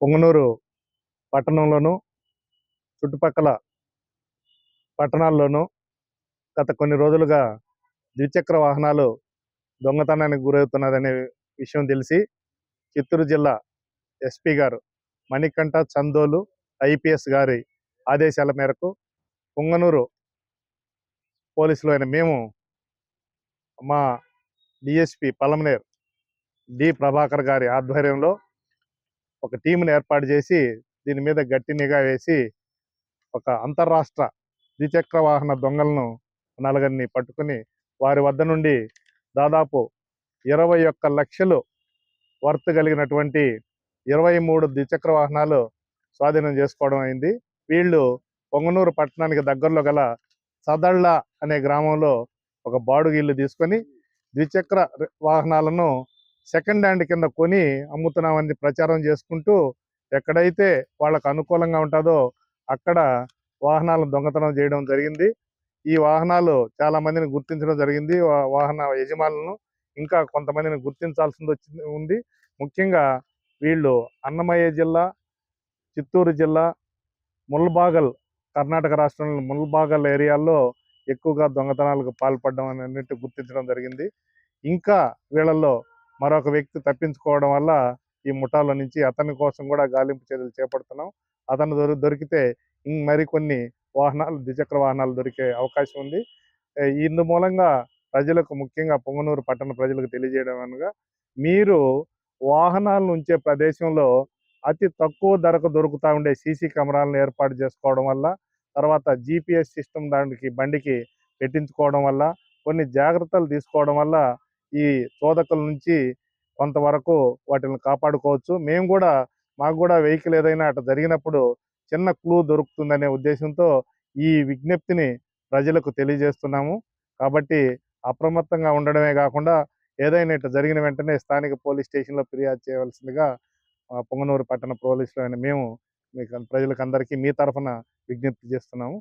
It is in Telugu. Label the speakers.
Speaker 1: పొంగనూరు పట్టణంలోనూ చుట్టుపక్కల పట్టణాల్లోనూ గత కొన్ని రోజులుగా ద్విచక్ర వాహనాలు దొంగతనానికి గురవుతున్నదనే విషయం తెలిసి చిత్తూరు జిల్లా ఎస్పీ గారు మణికంఠ చందోలు ఐపీఎస్ గారి ఆదేశాల మేరకు పొంగనూరు పోలీసులు అయిన మేము మా డిఎస్పి పలమనేర్ డి ప్రభాకర్ గారి ఆధ్వర్యంలో ఒక టీంని ఏర్పాటు చేసి దీని మీద గట్టి నిఘా వేసి ఒక అంతర్రాష్ట్ర ద్విచక్ర వాహన దొంగలను నలుగురిని పట్టుకుని వారి వద్ద నుండి దాదాపు ఇరవై ఒక్క లక్షలు వర్త్ కలిగినటువంటి ఇరవై మూడు ద్విచక్ర వాహనాలు స్వాధీనం చేసుకోవడం అయింది. వీళ్ళు పొంగనూరు పట్టణానికి దగ్గరలో గల సదళ్ళ అనే గ్రామంలో ఒక బాడుగిల్లు తీసుకొని ద్విచక్ర వాహనాలను సెకండ్ హ్యాండ్ కింద కొని అమ్ముతున్నామని ప్రచారం చేసుకుంటూ ఎక్కడైతే వాళ్ళకు అనుకూలంగా ఉంటుందో అక్కడ వాహనాలను దొంగతనం చేయడం జరిగింది. ఈ వాహనాలు చాలా మందిని గుర్తించడం జరిగింది. వాహన యజమానులను ఇంకా కొంతమందిని గుర్తించాల్సింది వచ్చింది ఉంది. ముఖ్యంగా వీళ్ళు అన్నమయ్య జిల్లా చిత్తూరు జిల్లా ముల్బాగల్ కర్ణాటక రాష్ట్రంలో ముల్బాగల్ ఏరియాల్లో ఎక్కువగా దొంగతనాలకు పాల్పడడం అన్నిటి గుర్తించడం జరిగింది. ఇంకా వీళ్ళల్లో మరొక వ్యక్తి తప్పించుకోవడం వల్ల ఈ ముఠాలో నుంచి అతని కోసం కూడా గాలింపు చర్యలు చేపడుతున్నాం. అతను దొరి దొరికితే మరికొన్ని వాహనాలు ద్విచక్ర వాహనాలు దొరికే అవకాశం ఉంది. ఇందు మూలంగా ప్రజలకు ముఖ్యంగా పొంగనూరు పట్టణ ప్రజలకు తెలియజేయడం అనగా మీరు వాహనాలను ఉంచే ప్రదేశంలో అతి తక్కువ ధరకు దొరుకుతూ ఉండే సీసీ కెమెరాలను ఏర్పాటు చేసుకోవడం వల్ల తర్వాత జీపీఎస్ సిస్టమ్ దానికి బండికి పెట్టించుకోవడం వల్ల కొన్ని జాగ్రత్తలు తీసుకోవడం వల్ల ఈ చోదకుల నుంచి కొంతవరకు వాటిని కాపాడుకోవచ్చు. మేము కూడా మాకు కూడా వెహికల్ ఏదైనా అటు జరిగినప్పుడు చిన్న క్లూ దొరుకుతుందనే ఉద్దేశంతో ఈ విజ్ఞప్తిని ప్రజలకు తెలియజేస్తున్నాము. కాబట్టి అప్రమత్తంగా ఉండడమే కాకుండా ఏదైనా ఇట్లా జరిగిన వెంటనే స్థానిక పోలీస్ స్టేషన్లో ఫిర్యాదు చేయవలసిందిగా పొంగనూరు పట్టణ పోలీసులు మేము మీకు ప్రజలకు అందరికీ మీ తరఫున విజ్ఞప్తి చేస్తున్నాము.